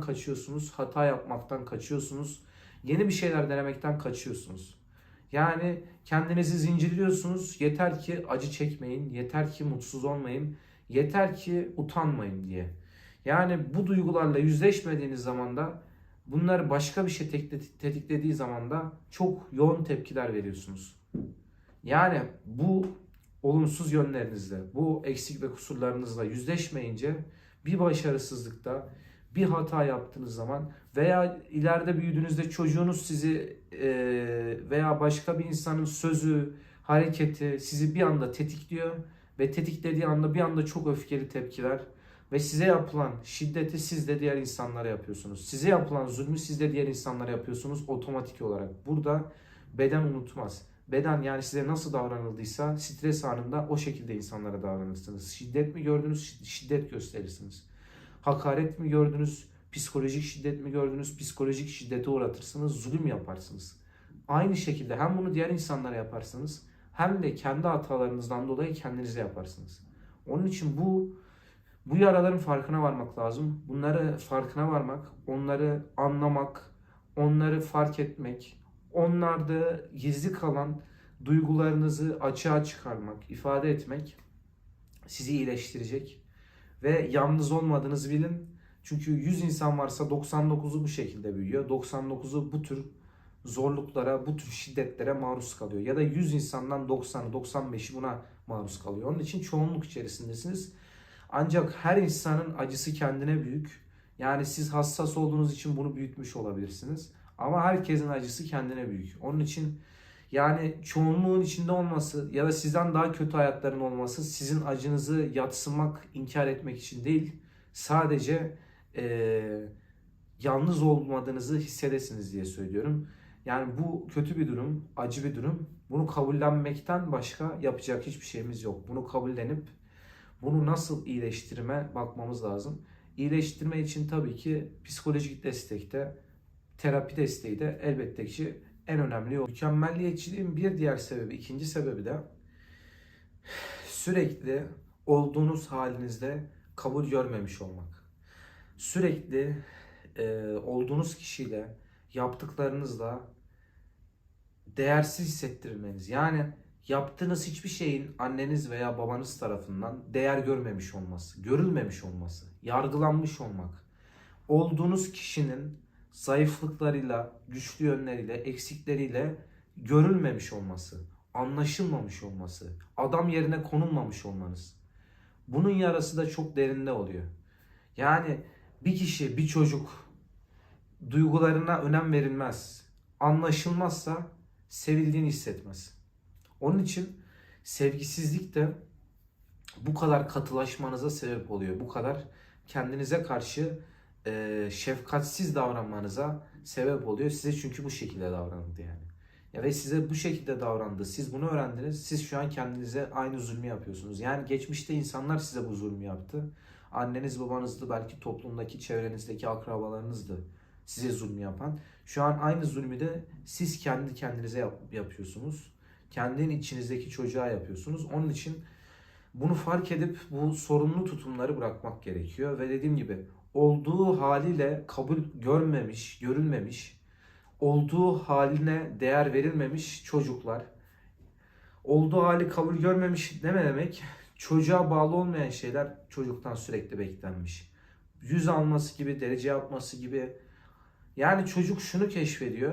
kaçıyorsunuz, hata yapmaktan kaçıyorsunuz, yeni bir şeyler denemekten kaçıyorsunuz. Yani kendinizi zincirliyorsunuz. Yeter ki acı çekmeyin, yeter ki mutsuz olmayın, yeter ki utanmayın diye. Yani bu duygularla yüzleşmediğiniz zaman da bunlar başka bir şey tetiklediği zaman da çok yoğun tepkiler veriyorsunuz. Yani bu olumsuz yönlerinizle, bu eksik ve kusurlarınızla yüzleşmeyince bir başarısızlıkta, bir hata yaptığınız zaman veya ileride büyüdüğünüzde çocuğunuz sizi e, veya başka bir insanın sözü, hareketi sizi bir anda tetikliyor ve tetiklediği anda bir anda çok öfkeli tepkiler ve size yapılan şiddeti siz de diğer insanlara yapıyorsunuz. Size yapılan zulmü siz de diğer insanlara yapıyorsunuz otomatik olarak. Burada beden unutmaz. Beden yani size nasıl davranıldıysa stres anında o şekilde insanlara davranırsınız. Şiddet mi gördünüz? Şiddet gösterirsiniz. Hakaret mi gördünüz? Psikolojik şiddet mi gördünüz? Psikolojik şiddete uğratırsınız, zulüm yaparsınız. Aynı şekilde hem bunu diğer insanlara yaparsınız hem de kendi hatalarınızdan dolayı kendinize yaparsınız. Onun için bu bu yaraların farkına varmak lazım. Bunları farkına varmak, onları anlamak, onları fark etmek, onlarda gizli kalan duygularınızı açığa çıkarmak, ifade etmek sizi iyileştirecek ve yalnız olmadığınızı bilin. Çünkü 100 insan varsa 99'u bu şekilde büyüyor. 99'u bu tür zorluklara, bu tür şiddetlere maruz kalıyor. Ya da 100 insandan 90'ı, 95'i buna maruz kalıyor. Onun için çoğunluk içerisindesiniz. Ancak her insanın acısı kendine büyük. Yani siz hassas olduğunuz için bunu büyütmüş olabilirsiniz. Ama herkesin acısı kendine büyük. Onun için yani çoğunluğun içinde olması ya da sizden daha kötü hayatların olması sizin acınızı yatsımak, inkar etmek için değil. Sadece eee, yalnız olmadığınızı hissedesiniz diye söylüyorum. Yani bu kötü bir durum, acı bir durum. Bunu kabullenmekten başka yapacak hiçbir şeyimiz yok. Bunu kabullenip bunu nasıl iyileştirme bakmamız lazım. İyileştirme için tabii ki psikolojik destekte, terapi desteği de elbette ki en önemli yol. Mükemmelliyetçiliğin bir diğer sebebi, ikinci sebebi de sürekli olduğunuz halinizde kabul görmemiş olmak. Sürekli e, olduğunuz kişiyle, yaptıklarınızla değersiz hissettirmeniz. Yani yaptığınız hiçbir şeyin anneniz veya babanız tarafından değer görmemiş olması, görülmemiş olması, yargılanmış olmak. Olduğunuz kişinin zayıflıklarıyla, güçlü yönleriyle, eksikleriyle görülmemiş olması, anlaşılmamış olması, adam yerine konulmamış olmanız. Bunun yarası da çok derinde oluyor. Yani bir kişi, bir çocuk duygularına önem verilmez, anlaşılmazsa sevildiğini hissetmez. Onun için sevgisizlik de bu kadar katılaşmanıza sebep oluyor. Bu kadar kendinize karşı e, şefkatsiz davranmanıza sebep oluyor. Size çünkü bu şekilde davranıldı yani. Ya ve size bu şekilde davrandı. Siz bunu öğrendiniz. Siz şu an kendinize aynı zulmü yapıyorsunuz. Yani geçmişte insanlar size bu zulmü yaptı. Anneniz babanızdı belki toplumdaki çevrenizdeki akrabalarınızdı size zulmü yapan. Şu an aynı zulmü de siz kendi kendinize yap- yapıyorsunuz. Kendin içinizdeki çocuğa yapıyorsunuz. Onun için bunu fark edip bu sorumlu tutumları bırakmak gerekiyor. Ve dediğim gibi olduğu haliyle kabul görmemiş, görülmemiş, olduğu haline değer verilmemiş çocuklar, olduğu hali kabul görmemiş ne demek? Çocuğa bağlı olmayan şeyler çocuktan sürekli beklenmiş. Yüz alması gibi, derece yapması gibi. Yani çocuk şunu keşfediyor.